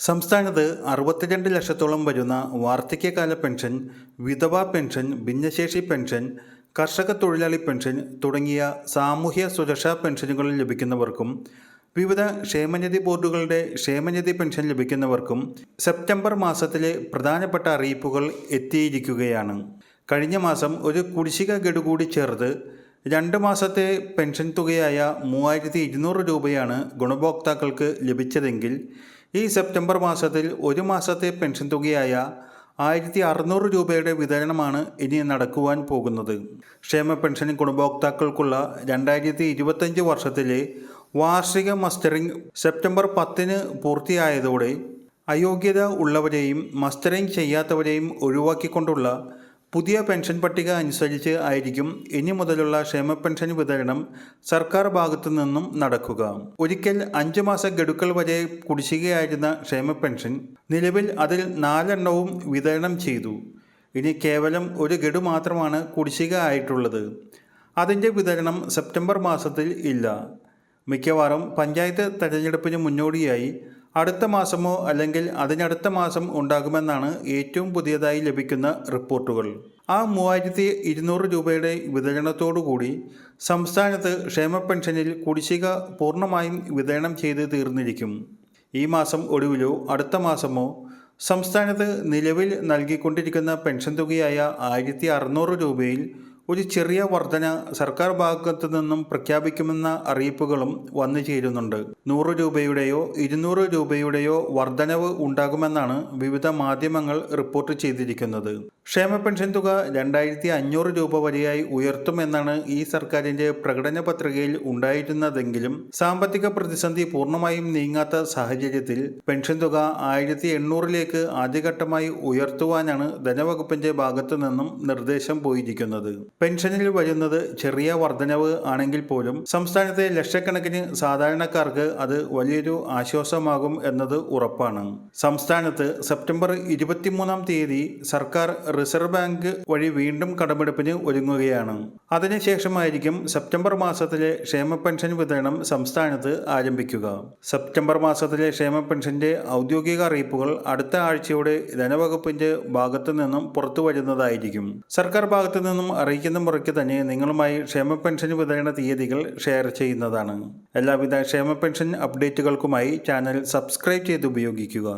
സംസ്ഥാനത്ത് അറുപത്തിരണ്ട് ലക്ഷത്തോളം വരുന്ന വാർദ്ധക്യകാല പെൻഷൻ വിധവാ പെൻഷൻ ഭിന്നശേഷി പെൻഷൻ കർഷക തൊഴിലാളി പെൻഷൻ തുടങ്ങിയ സാമൂഹ്യ സുരക്ഷാ പെൻഷനുകൾ ലഭിക്കുന്നവർക്കും വിവിധ ക്ഷേമനിധി ബോർഡുകളുടെ ക്ഷേമനിധി പെൻഷൻ ലഭിക്കുന്നവർക്കും സെപ്റ്റംബർ മാസത്തിലെ പ്രധാനപ്പെട്ട അറിയിപ്പുകൾ എത്തിയിരിക്കുകയാണ്. കഴിഞ്ഞ മാസം ഒരു കുടിശ്ശിക ഗഡു കൂടി ചേർത്ത് രണ്ട് മാസത്തെ പെൻഷൻ തുകയായ മൂവായിരത്തി ഇരുന്നൂറ് രൂപയാണ് ഗുണഭോക്താക്കൾക്ക് ലഭിച്ചതെങ്കിൽ ഈ സെപ്റ്റംബർ മാസത്തിൽ ഒരു മാസത്തെ പെൻഷൻ തുകയായ ആയിരത്തി അറുന്നൂറ് രൂപയുടെ വിതരണമാണ് ഇനി നടക്കുവാൻ പോകുന്നത്. ക്ഷേമ പെൻഷൻ ഗുണഭോക്താക്കൾക്കുള്ള രണ്ടായിരത്തി ഇരുപത്തഞ്ച് വർഷത്തിലെ വാർഷിക മസ്റ്ററിംഗ് സെപ്റ്റംബർ പത്തിന് പൂർത്തിയായതോടെ അയോഗ്യത ഉള്ളവരെയും മസ്റ്ററിംഗ് ചെയ്യാത്തവരെയും ഒഴിവാക്കിക്കൊണ്ടുള്ള പുതിയ പെൻഷൻ പട്ടിക അനുസരിച്ച് ആയിരിക്കും ഇനി മുതലുള്ള ക്ഷേമ പെൻഷൻ വിതരണം സർക്കാർ ഭാഗത്തു നിന്നും നടക്കുക. ഒരിക്കൽ അഞ്ചു മാസ ഗഡുക്കൾ വരെ കുടിശ്ശികയായിരുന്ന ക്ഷേമ പെൻഷൻ നിലവിൽ അതിൽ നാലെണ്ണവും വിതരണം ചെയ്തു. ഇനി കേവലം ഒരു ഗഡു മാത്രമാണ് കുടിശ്ശിക ആയിട്ടുള്ളത്. അതിന്റെ വിതരണം സെപ്റ്റംബർ മാസത്തിൽ ഇല്ല. മിക്കവാറും പഞ്ചായത്ത് തെരഞ്ഞെടുപ്പിന് മുന്നോടിയായി അടുത്ത മാസമോ അല്ലെങ്കിൽ അതിനടുത്ത മാസം ഉണ്ടാകുമെന്നാണ് ഏറ്റവും പുതിയതായി ലഭിക്കുന്ന റിപ്പോർട്ടുകൾ. ആ മൂവായിരത്തി ഇരുന്നൂറ് രൂപയുടെ വിതരണത്തോടുകൂടി സംസ്ഥാനത്ത് ക്ഷേമ പെൻഷനിൽ കുടിശ്ശിക പൂർണമായും വിതരണം ചെയ്ത് തീർന്നിരിക്കും. ഈ മാസം ഒടുവിലോ അടുത്ത മാസമോ സംസ്ഥാനത്ത് നിലവിൽ നൽകിക്കൊണ്ടിരിക്കുന്ന പെൻഷൻ തുകയായ ആയിരത്തി അറുന്നൂറ് രൂപയിൽ ഒരു ചെറിയ വർധന സർക്കാർ ഭാഗത്തു നിന്നും പ്രഖ്യാപിക്കുമെന്ന അറിയിപ്പുകളും വന്നു ചേരുന്നുണ്ട്. നൂറ് രൂപയുടെയോ ഇരുന്നൂറ് രൂപയുടെയോ വർധനവ് ഉണ്ടാകുമെന്നാണ് വിവിധ മാധ്യമങ്ങൾ റിപ്പോർട്ട് ചെയ്തിരിക്കുന്നത്. ക്ഷേമ പെൻഷൻ തുക രണ്ടായിരത്തി അഞ്ഞൂറ് രൂപ വരെയായി ഉയർത്തുമെന്നാണ് ഈ സർക്കാരിന്റെ പ്രകടന പത്രികയിൽ ഉണ്ടായിരുന്നതെങ്കിലും സാമ്പത്തിക പ്രതിസന്ധി പൂർണമായും നീങ്ങാത്ത സാഹചര്യത്തിൽ പെൻഷൻ തുക ആയിരത്തി എണ്ണൂറിലേക്ക് ആദ്യഘട്ടമായി ഉയർത്തുവാനാണ് ധനവകുപ്പിന്റെ ഭാഗത്തു നിന്നും നിർദ്ദേശം പോയിരിക്കുന്നത്. പെൻഷനിൽ വരുന്നത് ചെറിയ വർധനവ് ആണെങ്കിൽ പോലും സംസ്ഥാനത്തെ ലക്ഷക്കണക്കിന് സാധാരണക്കാർക്ക് അത് വലിയൊരു ആശ്വാസമാകും എന്നത് ഉറപ്പാണ്. സംസ്ഥാനത്ത് സെപ്റ്റംബർ ഇരുപത്തിമൂന്നാം തീയതി സർക്കാർ റിസർവ് ബാങ്ക് വഴി വീണ്ടും കടമെടുപ്പിന് ഒരുങ്ങുകയാണ്. അതിനുശേഷമായിരിക്കും സെപ്റ്റംബർ മാസത്തിലെ ക്ഷേമ പെൻഷൻ വിതരണം സംസ്ഥാനത്ത് ആരംഭിക്കുക. സെപ്റ്റംബർ മാസത്തിലെ ക്ഷേമ പെൻഷന്റെ ഔദ്യോഗിക അറിയിപ്പുകൾ അടുത്ത ആഴ്ചയോടെ ധനവകുപ്പിന്റെ ഭാഗത്തു നിന്നും പുറത്തു വരുന്നതായിരിക്കും. സർക്കാർ ഭാഗത്തു നിന്നും അറിയിക്കുന്ന മുറയ്ക്ക് തന്നെ നിങ്ങളുമായി ക്ഷേമ പെൻഷൻ വിതരണ തീയതികൾ ഷെയർ ചെയ്യുന്നതാണ്. എല്ലാവിധ ക്ഷേമ പെൻഷൻ അപ്ഡേറ്റുകൾക്കുമായി ചാനൽ സബ്സ്ക്രൈബ് ചെയ്ത് ഉപയോഗിക്കുക.